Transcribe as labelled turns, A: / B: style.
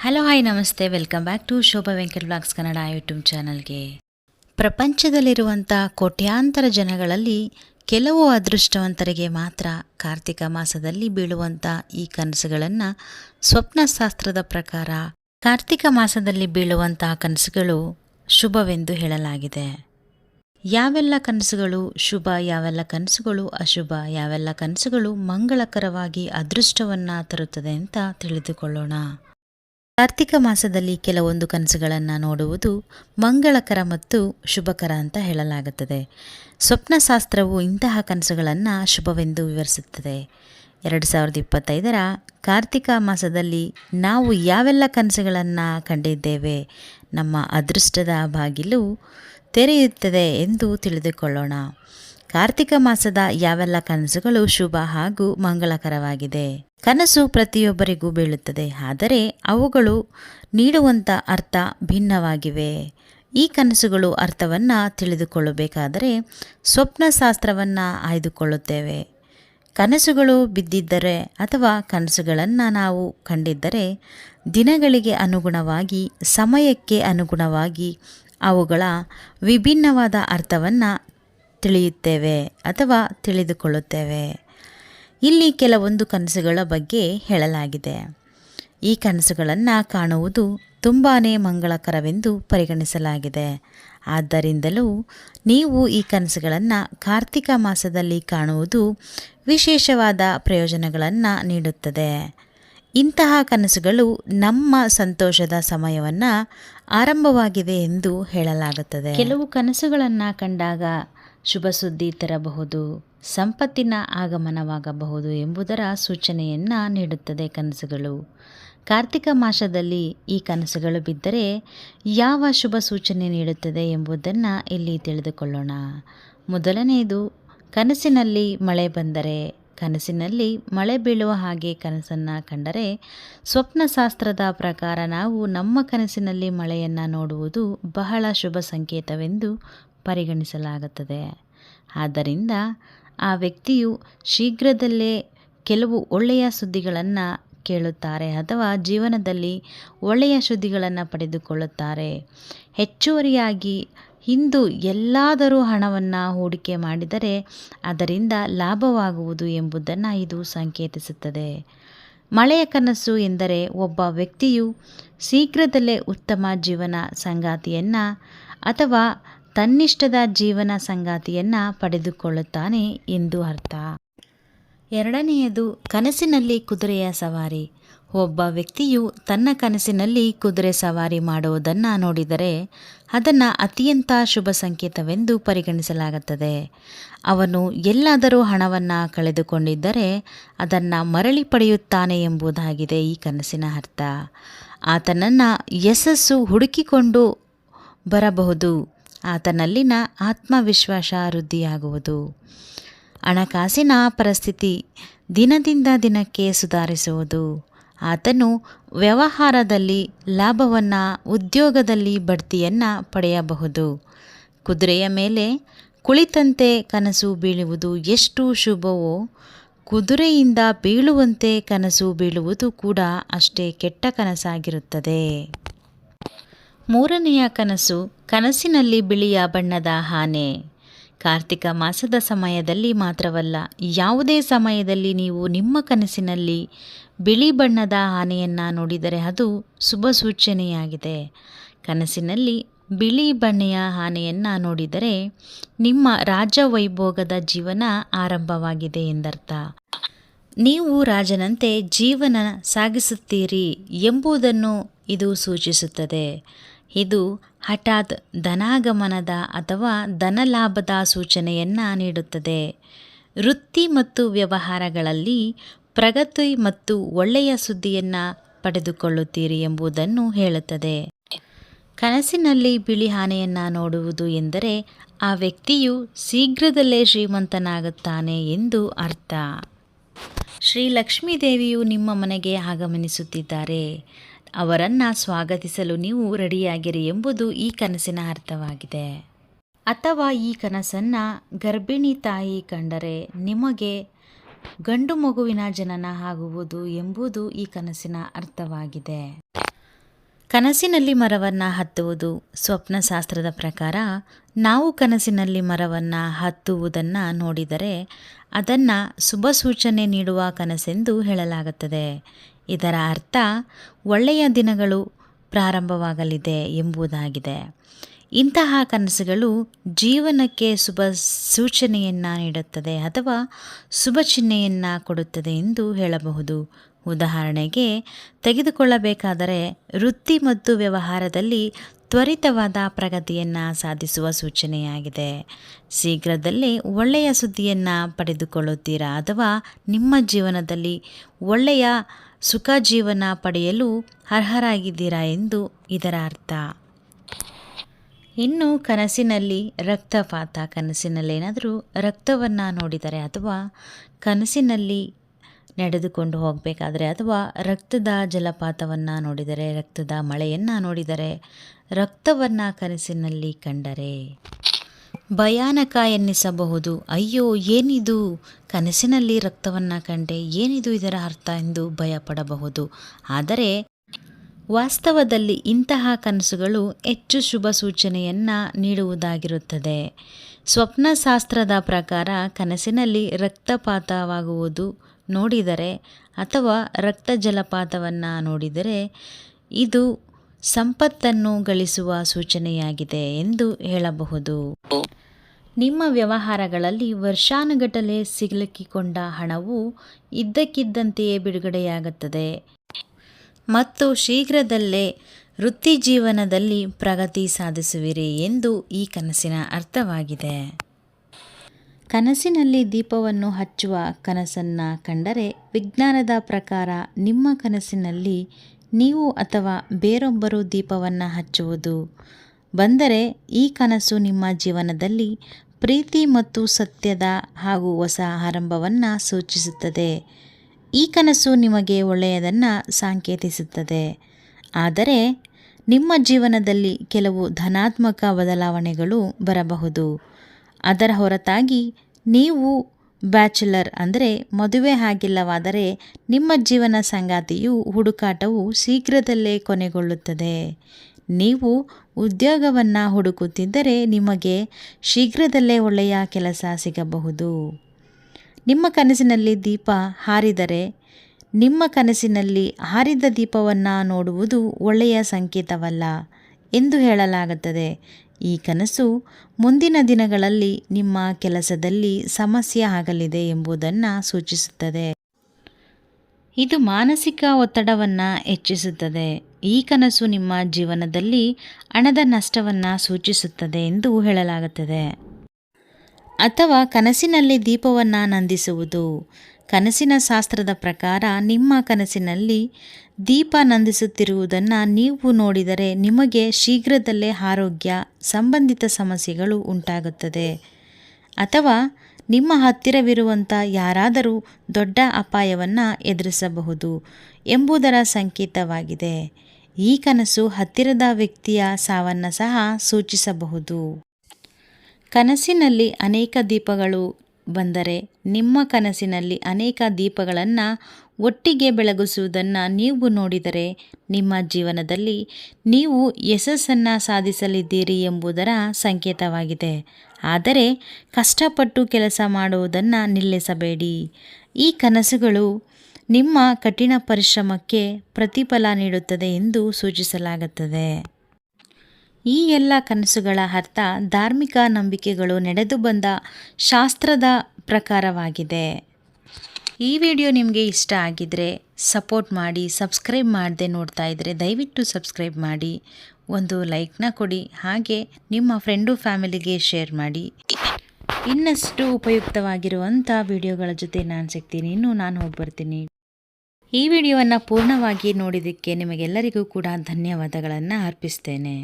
A: Hello hi ನಮಸ್ತೆ welcome back to Shobha Venkat blogs Kannada YouTube ಚಾನಲ್ಗೆ ಪ್ರಪಂಚದಲ್ಲಿರುವಂಥ ಕೋಟ್ಯಾಂತರ ಜನಗಳಲ್ಲಿ ಕೆಲವು ಅದೃಷ್ಟವಂತರಿಗೆ ಮಾತ್ರ ಕಾರ್ತಿಕ ಮಾಸದಲ್ಲಿ ಬೀಳುವಂಥ ಈ ಕನಸುಗಳನ್ನು ಸ್ವಪ್ನಶಾಸ್ತ್ರದ ಪ್ರಕಾರ ಕಾರ್ತಿಕ ಮಾಸದಲ್ಲಿ ಬೀಳುವಂತಹ ಕನಸುಗಳು ಶುಭವೆಂದು ಹೇಳಲಾಗಿದೆ. ಯಾವೆಲ್ಲ ಕನಸುಗಳು ಶುಭ, ಯಾವೆಲ್ಲ ಕನಸುಗಳು ಅಶುಭ, ಯಾವೆಲ್ಲ ಕನಸುಗಳು ಮಂಗಳಕರವಾಗಿ ಅದೃಷ್ಟವನ್ನು ತರುತ್ತದೆ ಅಂತ ತಿಳಿದುಕೊಳ್ಳೋಣ. ಕಾರ್ತಿಕ ಮಾಸದಲ್ಲಿ ಕೆಲವೊಂದು ಕನಸುಗಳನ್ನು ನೋಡುವುದು ಮಂಗಳಕರ ಮತ್ತು ಶುಭಕರ ಅಂತ ಹೇಳಲಾಗುತ್ತದೆ. ಸ್ವಪ್ನಶಾಸ್ತ್ರವು ಇಂತಹ ಕನಸುಗಳನ್ನು ಶುಭವೆಂದು ವಿವರಿಸುತ್ತದೆ. ಎರಡು ಸಾವಿರದ ಇಪ್ಪತ್ತೈದರ ಕಾರ್ತಿಕ ಮಾಸದಲ್ಲಿ ನಾವು ಯಾವೆಲ್ಲ ಕನಸುಗಳನ್ನು ಕಂಡಿದ್ದೇವೆ, ನಮ್ಮ ಅದೃಷ್ಟದ ಬಾಗಿಲು ತೆರೆಯುತ್ತದೆ ಎಂದು ತಿಳಿದುಕೊಳ್ಳೋಣ. ಕಾರ್ತಿಕ ಮಾಸದ ಯಾವೆಲ್ಲ ಕನಸುಗಳು ಶುಭ ಹಾಗೂ ಮಂಗಳಕರವಾಗಿದೆ? ಕನಸು ಪ್ರತಿಯೊಬ್ಬರಿಗೂ ಬೀಳುತ್ತದೆ, ಆದರೆ ಅವುಗಳು ನೀಡುವಂಥ ಅರ್ಥ ಭಿನ್ನವಾಗಿವೆ. ಈ ಕನಸುಗಳು ಅರ್ಥವನ್ನು ತಿಳಿದುಕೊಳ್ಳಬೇಕಾದರೆ ಸ್ವಪ್ನಶಾಸ್ತ್ರವನ್ನು ಆಯ್ದುಕೊಳ್ಳುತ್ತೇವೆ. ಕನಸುಗಳು ಬಿದ್ದಿದ್ದರೆ ಅಥವಾ ಕನಸುಗಳನ್ನು ನಾವು ಕಂಡಿದ್ದರೆ ದಿನಗಳಿಗೆ ಅನುಗುಣವಾಗಿ, ಸಮಯಕ್ಕೆ ಅನುಗುಣವಾಗಿ ಅವುಗಳ ವಿಭಿನ್ನವಾದ ಅರ್ಥವನ್ನು ತಿಳಿಯುತ್ತೇವೆ ಅಥವಾ ತಿಳಿದುಕೊಳ್ಳುತ್ತೇವೆ. ಇಲ್ಲಿ ಕೆಲವೊಂದು ಕನಸುಗಳ ಬಗ್ಗೆ ಹೇಳಲಾಗಿದೆ. ಈ ಕನಸುಗಳನ್ನು ಕಾಣುವುದು ತುಂಬಾ ಮಂಗಳಕರವೆಂದು ಪರಿಗಣಿಸಲಾಗಿದೆ. ಆದ್ದರಿಂದಲೂ ನೀವು ಈ ಕನಸುಗಳನ್ನು ಕಾರ್ತಿಕ ಮಾಸದಲ್ಲಿ ಕಾಣುವುದು ವಿಶೇಷವಾದ ಪ್ರಯೋಜನಗಳನ್ನು ನೀಡುತ್ತದೆ. ಇಂತಹ ಕನಸುಗಳು ನಮ್ಮ ಸಂತೋಷದ ಸಮಯವನ್ನು ಆರಂಭವಾಗಿದೆ ಎಂದು ಹೇಳಲಾಗುತ್ತದೆ. ಕೆಲವು ಕನಸುಗಳನ್ನು ಕಂಡಾಗ ಶುಭ ಸುದ್ದಿ ತರಬಹುದು. ಸಂಪತ್ತಿನ ಆಗಮನವಾಗಬಹುದು ಎಂಬುದರ ಸೂಚನೆಯನ್ನು ನೀಡುತ್ತದೆ ಕನಸುಗಳು. ಕಾರ್ತಿಕ ಮಾಸದಲ್ಲಿ ಈ ಕನಸುಗಳು ಬಿದ್ದರೆ ಯಾವ ಶುಭ ಸೂಚನೆ ನೀಡುತ್ತದೆ ಎಂಬುದನ್ನು ಇಲ್ಲಿ ತಿಳಿದುಕೊಳ್ಳೋಣ. ಮೊದಲನೆಯದು, ಕನಸಿನಲ್ಲಿ ಮಳೆ ಬಂದರೆ, ಕನಸಿನಲ್ಲಿ ಮಳೆ ಬೀಳುವ ಹಾಗೆ ಕನಸನ್ನು ಕಂಡರೆ ಸ್ವಪ್ನಶಾಸ್ತ್ರದ ಪ್ರಕಾರ ನಾವು ನಮ್ಮ ಕನಸಿನಲ್ಲಿ ಮಳೆಯನ್ನು ನೋಡುವುದು ಬಹಳ ಶುಭ ಸಂಕೇತವೆಂದು ಪರಿಗಣಿಸಲಾಗುತ್ತದೆ. ಆದ್ದರಿಂದ ಆ ವ್ಯಕ್ತಿಯು ಶೀಘ್ರದಲ್ಲೇ ಕೆಲವು ಒಳ್ಳೆಯ ಸುದ್ದಿಗಳನ್ನು ಕೇಳುತ್ತಾರೆ ಅಥವಾ ಜೀವನದಲ್ಲಿ ಒಳ್ಳೆಯ ಸುದ್ದಿಗಳನ್ನು ಪಡೆದುಕೊಳ್ಳುತ್ತಾರೆ. ಹೆಚ್ಚುವರಿಯಾಗಿ ಇಂದು ಎಲ್ಲಾದರೂ ಹಣವನ್ನು ಹೂಡಿಕೆ ಮಾಡಿದರೆ ಅದರಿಂದ ಲಾಭವಾಗುವುದು ಎಂಬುದನ್ನು ಇದು ಸಂಕೇತಿಸುತ್ತದೆ. ಮಳೆಯ ಕನಸು ಎಂದರೆ ಒಬ್ಬ ವ್ಯಕ್ತಿಯು ಶೀಘ್ರದಲ್ಲೇ ಉತ್ತಮ ಜೀವನ ಸಂಗಾತಿಯನ್ನು ಅಥವಾ ತನ್ನಿಷ್ಟದ ಜೀವನ ಸಂಗಾತಿಯನ್ನು ಪಡೆದುಕೊಳ್ಳುತ್ತಾನೆ ಎಂದು ಅರ್ಥ. ಎರಡನೆಯದು, ಕನಸಿನಲ್ಲಿ ಕುದುರೆಯ ಸವಾರಿ. ಒಬ್ಬ ವ್ಯಕ್ತಿಯು ತನ್ನ ಕನಸಿನಲ್ಲಿ ಕುದುರೆ ಸವಾರಿ ಮಾಡುವುದನ್ನು ನೋಡಿದರೆ ಅದನ್ನು ಅತ್ಯಂತ ಶುಭ ಸಂಕೇತವೆಂದು ಪರಿಗಣಿಸಲಾಗುತ್ತದೆ. ಅವನು ಎಲ್ಲಾದರೂ ಹಣವನ್ನು ಕಳೆದುಕೊಂಡಿದ್ದರೆ ಅದನ್ನು ಮರಳಿ ಪಡೆಯುತ್ತಾನೆ ಎಂಬುದಾಗಿದೆ ಈ ಕನಸಿನ ಅರ್ಥ. ಆತನನ್ನು ಯಶಸ್ಸು ಹುಡುಕಿಕೊಂಡು ಬರಬಹುದು. ಆತನಲ್ಲಿನ ಆತ್ಮವಿಶ್ವಾಸ ವೃದ್ಧಿಯಾಗುವುದು. ಹಣಕಾಸಿನ ಪರಿಸ್ಥಿತಿ ದಿನದಿಂದ ದಿನಕ್ಕೆ ಸುಧಾರಿಸುವುದು. ಆತನು ವ್ಯವಹಾರದಲ್ಲಿ ಲಾಭವನ್ನು ಉದ್ಯೋಗದಲ್ಲಿ ಬಡ್ತಿಯನ್ನು ಪಡೆಯಬಹುದು. ಕುದುರೆಯ ಮೇಲೆ ಕುಳಿತಂತೆ ಕನಸು ಬೀಳುವುದು ಎಷ್ಟು ಶುಭವೋ, ಕುದುರೆಯಿಂದ ಬೀಳುವಂತೆ ಕನಸು ಬೀಳುವುದು ಕೂಡ ಅಷ್ಟೇ ಕೆಟ್ಟ ಕನಸಾಗಿರುತ್ತದೆ. ಮೂರನೆಯ ಕನಸು ಕನಸಿನಲ್ಲಿ ಬಿಳಿಯ ಬಣ್ಣದ ಆನೆ. ಕಾರ್ತಿಕ ಮಾಸದ ಸಮಯದಲ್ಲಿ ಮಾತ್ರವಲ್ಲ, ಯಾವುದೇ ಸಮಯದಲ್ಲಿ ನೀವು ನಿಮ್ಮ ಕನಸಿನಲ್ಲಿ ಬಿಳಿ ಬಣ್ಣದ ಆನೆಯನ್ನು ನೋಡಿದರೆ ಅದು ಶುಭ ಸೂಚನೆಯಾಗಿದೆ. ಕನಸಿನಲ್ಲಿ ಬಿಳಿ ಬಣ್ಣೆಯ ಆನೆಯನ್ನು ನೋಡಿದರೆ ನಿಮ್ಮ ರಾಜ ವೈಭೋಗದ ಜೀವನ ಆರಂಭವಾಗಿದೆ ಎಂದರ್ಥ. ನೀವು ರಾಜನಂತೆ ಜೀವನ ಸಾಗಿಸುತ್ತೀರಿ ಎಂಬುದನ್ನು ಇದು ಸೂಚಿಸುತ್ತದೆ. ಇದು ಹಠಾತ್ ಧನಾಗಮನದ ಅಥವಾ ಧನಲಾಭದ ಸೂಚನೆಯನ್ನು ನೀಡುತ್ತದೆ. ವೃತ್ತಿ ಮತ್ತು ವ್ಯವಹಾರಗಳಲ್ಲಿ ಪ್ರಗತಿ ಮತ್ತು ಒಳ್ಳೆಯ ಸುದ್ದಿಯನ್ನು ಪಡೆದುಕೊಳ್ಳುತ್ತೀರಿ ಎಂಬುದನ್ನು ಹೇಳುತ್ತದೆ. ಕನಸಿನಲ್ಲಿ ಬಿಳಿ ಆನೆಯನ್ನು ನೋಡುವುದು ಎಂದರೆ ಆ ವ್ಯಕ್ತಿಯು ಶೀಘ್ರದಲ್ಲೇ ಶ್ರೀಮಂತನಾಗುತ್ತಾನೆ ಎಂದು ಅರ್ಥ. ಶ್ರೀ ಲಕ್ಷ್ಮೀದೇವಿಯು ನಿಮ್ಮ ಮನೆಗೆ ಆಗಮನಿಸುತ್ತಿದ್ದಾರೆ. ಅವರನ್ನು ಸ್ವಾಗತಿಸಲು ನೀವು ರೆಡಿಯಾಗಿರಿ ಎಂಬುದು ಈ ಕನಸಿನ ಅರ್ಥವಾಗಿದೆ. ಅಥವಾ ಈ ಕನಸನ್ನು ಗರ್ಭಿಣಿ ತಾಯಿ ಕಂಡರೆ ನಿಮಗೆ ಗಂಡು ಮಗುವಿನ ಜನನ ಆಗುವುದು ಎಂಬುದು ಈ ಕನಸಿನ ಅರ್ಥವಾಗಿದೆ. ಕನಸಿನಲ್ಲಿ ಮರವನ್ನು ಹತ್ತುವುದು ಸ್ವಪ್ನಶಾಸ್ತ್ರದ ಪ್ರಕಾರ ನಾವು ಕನಸಿನಲ್ಲಿ ಮರವನ್ನು ಹತ್ತುವುದನ್ನು ನೋಡಿದರೆ ಅದನ್ನು ಶುಭ ಸೂಚನೆ ನೀಡುವ ಕನಸೆಂದು ಹೇಳಲಾಗುತ್ತದೆ. ಇದರ ಅರ್ಥ ಒಳ್ಳೆಯ ದಿನಗಳು ಪ್ರಾರಂಭವಾಗಲಿದೆ ಎಂಬುದಾಗಿದೆ. ಇಂತಹ ಕನಸುಗಳು ಜೀವನಕ್ಕೆ ಶುಭ ಸೂಚನೆಯನ್ನು ನೀಡುತ್ತದೆ ಅಥವಾ ಶುಭ ಚಿಹ್ನೆಯನ್ನು ಕೊಡುತ್ತದೆ ಎಂದು ಹೇಳಬಹುದು. ಉದಾಹರಣೆಗೆ, ತೆಗೆದುಕೊಳ್ಳಬೇಕಾದರೆ ವೃತ್ತಿ ಮತ್ತು ವ್ಯವಹಾರದಲ್ಲಿ ತ್ವರಿತವಾದ ಪ್ರಗತಿಯನ್ನು ಸಾಧಿಸುವ ಸೂಚನೆಯಾಗಿದೆ. ಶೀಘ್ರದಲ್ಲೇ ಒಳ್ಳೆಯ ಸುದ್ದಿಯನ್ನು ಪಡೆದುಕೊಳ್ಳುತ್ತೀರಾ ಅಥವಾ ನಿಮ್ಮ ಜೀವನದಲ್ಲಿ ಒಳ್ಳೆಯ ಸುಖ ಜೀವನ ಪಡೆಯಲು ಅರ್ಹರಾಗಿದ್ದೀರಾ ಎಂದು ಇದರ ಅರ್ಥ. ಇನ್ನು ಕನಸಿನಲ್ಲಿ ರಕ್ತಪಾತ ಕನಸಿನಲ್ಲಿ ಏನಾದರೂ ರಕ್ತವನ್ನು ನೋಡಿದರೆ ಅಥವಾ ಕನಸಿನಲ್ಲಿ ನಡೆದುಕೊಂಡು ಹೋಗಬೇಕಾದರೆ ಅಥವಾ ರಕ್ತದ ಜಲಪಾತವನ್ನು ನೋಡಿದರೆ, ರಕ್ತದ ಮಳೆಯನ್ನು ನೋಡಿದರೆ ರಕ್ತವನ್ನು ಕನಸಿನಲ್ಲಿ ಕಂಡರೆ. ಭಯಾನಕ ಎನ್ನಿಸಬಹುದು, ಅಯ್ಯೋ, ಏನಿದು? ಕನಸಿನಲ್ಲಿ ರಕ್ತವನ್ನು ಕಂಡೆ ಏನಿದು ಇದರ ಅರ್ಥ ಎಂದು ಭಯಪಡಬಹುದು. ಆದರೆ, ವಾಸ್ತವದಲ್ಲಿ ಇಂತಹ ಕನಸುಗಳು ಹೆಚ್ಚು ಶುಭ ಸೂಚನೆಯನ್ನು ನೀಡುವುದಾಗಿರುತ್ತದೆ. ಸ್ವಪ್ನಶಾಸ್ತ್ರದ ಪ್ರಕಾರ ಕನಸಿನಲ್ಲಿ ರಕ್ತಪಾತವಾಗುವುದು ನೋಡಿದರೆ ಅಥವಾ ರಕ್ತ ಜಲಪಾತವನ್ನು ನೋಡಿದರೆ ಇದು ಸಂಪತ್ತನ್ನು ಗಳಿಸುವ ಸೂಚನೆಯಾಗಿದೆ ಎಂದು ಹೇಳಬಹುದು. ನಿಮ್ಮ ವ್ಯವಹಾರಗಳಲ್ಲಿ ವರ್ಷಾನುಗಟ್ಟಲೆ ಸಿಲುಕಿಕೊಂಡ ಹಣವು ಇದ್ದಕ್ಕಿದ್ದಂತೆಯೇ ಬಿಡುಗಡೆಯಾಗುತ್ತದೆ. ಮತ್ತು ಶೀಘ್ರದಲ್ಲೇ ವೃತ್ತಿ ಜೀವನದಲ್ಲಿ ಪ್ರಗತಿ ಸಾಧಿಸುವಿರಿ ಎಂದು ಈ ಕನಸಿನ ಅರ್ಥವಾಗಿದೆ. ಕನಸಿನಲ್ಲಿ ದೀಪವನ್ನು ಹಚ್ಚುವ ಕನಸನ್ನು ಕಂಡರೆ ವಿಜ್ಞಾನದ ಪ್ರಕಾರ ನಿಮ್ಮ ಕನಸಿನಲ್ಲಿ ನೀವು ಅಥವಾ ಬೇರೊಬ್ಬರು ದೀಪವನ್ನು ಹಚ್ಚುವುದು. ಬಂದರೆ ಈ ಕನಸು ನಿಮ್ಮ ಜೀವನದಲ್ಲಿ ಪ್ರೀತಿ ಮತ್ತು ಸತ್ಯದ ಹಾಗೂ ಹೊಸ ಆರಂಭವನ್ನು ಸೂಚಿಸುತ್ತದೆ. ಈ ಕನಸು ನಿಮಗೆ ಒಳ್ಳೆಯದನ್ನು ಸಾಂಕೇತಿಸುತ್ತದೆ. ಆದರೆ ನಿಮ್ಮ ಜೀವನದಲ್ಲಿ ಕೆಲವು ಧನಾತ್ಮಕ ಬದಲಾವಣೆಗಳು ಬರಬಹುದು. ಅದರ ಹೊರತಾಗಿ ನೀವು ಬ್ಯಾಚುಲರ್ ಅಂದರೆ ಮದುವೆ ಆಗಿಲ್ಲವಾದರೆ ನಿಮ್ಮ ಜೀವನ ಸಂಗಾತಿಯು ಹುಡುಕಾಟವು ಶೀಘ್ರದಲ್ಲೇ ಕೊನೆಗೊಳ್ಳುತ್ತದೆ. ನೀವು ಉದ್ಯೋಗವನ್ನು ಹುಡುಕುತ್ತಿದ್ದರೆ ನಿಮಗೆ ಶೀಘ್ರದಲ್ಲೇ ಒಳ್ಳೆಯ ಕೆಲಸ ಸಿಗಬಹುದು. ನಿಮ್ಮ ಕನಸಿನಲ್ಲಿ ದೀಪ ಹಾರಿದರೆ ನಿಮ್ಮ ಕನಸಿನಲ್ಲಿ ಹಾರಿದ ದೀಪವನ್ನು ನೋಡುವುದು ಒಳ್ಳೆಯ ಸಂಕೇತವಲ್ಲ ಎಂದು ಹೇಳಲಾಗುತ್ತದೆ. ಈ ಕನಸು ಮುಂದಿನ ದಿನಗಳಲ್ಲಿ ನಿಮ್ಮ ಕೆಲಸದಲ್ಲಿ ಸಮಸ್ಯೆ ಆಗಲಿದೆ ಎಂಬುದನ್ನು ಸೂಚಿಸುತ್ತದೆ. ಇದು ಮಾನಸಿಕ ಒತ್ತಡವನ್ನು ಹೆಚ್ಚಿಸುತ್ತದೆ. ಈ ಕನಸು ನಿಮ್ಮ ಜೀವನದಲ್ಲಿ ಹಣದ ನಷ್ಟವನ್ನು ಸೂಚಿಸುತ್ತದೆ ಎಂದು ಹೇಳಲಾಗುತ್ತದೆ. ಅಥವಾ ಕನಸಿನಲ್ಲಿ ದೀಪವನ್ನು ನಂದಿಸುವುದು. ಕನಸಿನ ಶಾಸ್ತ್ರದ ಪ್ರಕಾರ ನಿಮ್ಮ ಕನಸಿನಲ್ಲಿ ದೀಪ ನಂದಿಸುತ್ತಿರುವುದನ್ನು ನೀವು ನೋಡಿದರೆ ನಿಮಗೆ ಶೀಘ್ರದಲ್ಲೇ ಆರೋಗ್ಯ, ಸಂಬಂಧಿತ ಸಮಸ್ಯೆಗಳು ಉಂಟಾಗುತ್ತದೆ. ಅಥವಾ ನಿಮ್ಮ ಹತ್ತಿರವಿರುವಂಥ ಯಾರಾದರೂ ದೊಡ್ಡ ಅಪಾಯವನ್ನು ಎದುರಿಸಬಹುದು ಎಂಬುದರ ಸಂಕೇತವಾಗಿದೆ. ಈ ಕನಸು ಹತ್ತಿರದ ವ್ಯಕ್ತಿಯ ಸಾವನ್ನು ಸಹ ಸೂಚಿಸಬಹುದು. ಕನಸಿನಲ್ಲಿ ಅನೇಕ ದೀಪಗಳು ಬಂದರೆ ನಿಮ್ಮ ಕನಸಿನಲ್ಲಿ ಅನೇಕ ದೀಪಗಳನ್ನು ಒಟ್ಟಿಗೆ ಬೆಳಗಿಸುವುದನ್ನು ನೀವು ನೋಡಿದರೆ ನಿಮ್ಮ ಜೀವನದಲ್ಲಿ ನೀವು ಯಶಸ್ಸನ್ನು ಸಾಧಿಸಲಿದ್ದೀರಿ ಎಂಬುದರ ಸಂಕೇತವಾಗಿದೆ. ಆದರೆ ಕಷ್ಟಪಟ್ಟು ಕೆಲಸ ಮಾಡುವುದನ್ನು ನಿಲ್ಲಿಸಬೇಡಿ. ಈ ಕನಸುಗಳು ನಿಮ್ಮ ಕಠಿಣ ಪರಿಶ್ರಮಕ್ಕೆ ಪ್ರತಿಫಲ ನೀಡುತ್ತದೆ ಎಂದು ಸೂಚಿಸಲಾಗುತ್ತದೆ. ಈ ಎಲ್ಲ ಕನಸುಗಳ ಅರ್ಥ ಧಾರ್ಮಿಕ ನಂಬಿಕೆಗಳು ನಡೆದು ಬಂದ ಶಾಸ್ತ್ರದ ಪ್ರಕಾರವಾಗಿದೆ. ಈ ವಿಡಿಯೋ ನಿಮಗೆ ಇಷ್ಟ ಆಗಿದ್ದರೆ ಸಪೋರ್ಟ್ ಮಾಡಿ, ಸಬ್ಸ್ಕ್ರೈಬ್ ಮಾಡದೆ ನೋಡ್ತಾ ಇದ್ದರೆ ದಯವಿಟ್ಟು ಸಬ್ಸ್ಕ್ರೈಬ್ ಮಾಡಿ, ಒಂದು ಲೈಕ್ನ ಕೊಡಿ, ಹಾಗೆ ನಿಮ್ಮ ಫ್ರೆಂಡು, ಫ್ಯಾಮಿಲಿಗೆ ಶೇರ್ ಮಾಡಿ. ಇನ್ನಷ್ಟು ಉಪಯುಕ್ತವಾಗಿರುವಂಥ ವಿಡಿಯೋಗಳ ಜೊತೆ ನಾನು ಸಿಗ್ತೀನಿ. ಇನ್ನೂ ನಾನು ಹೋಗಿ ಬರ್ತೀನಿ. ಈ ವಿಡಿಯೋವನ್ನು ಪೂರ್ಣವಾಗಿ ನೋಡಿದ್ದಕ್ಕೆ ನಿಮಗೆಲ್ಲರಿಗೂ ಕೂಡ ಧನ್ಯವಾದಗಳನ್ನು ಅರ್ಪಿಸ್ತೇನೆ.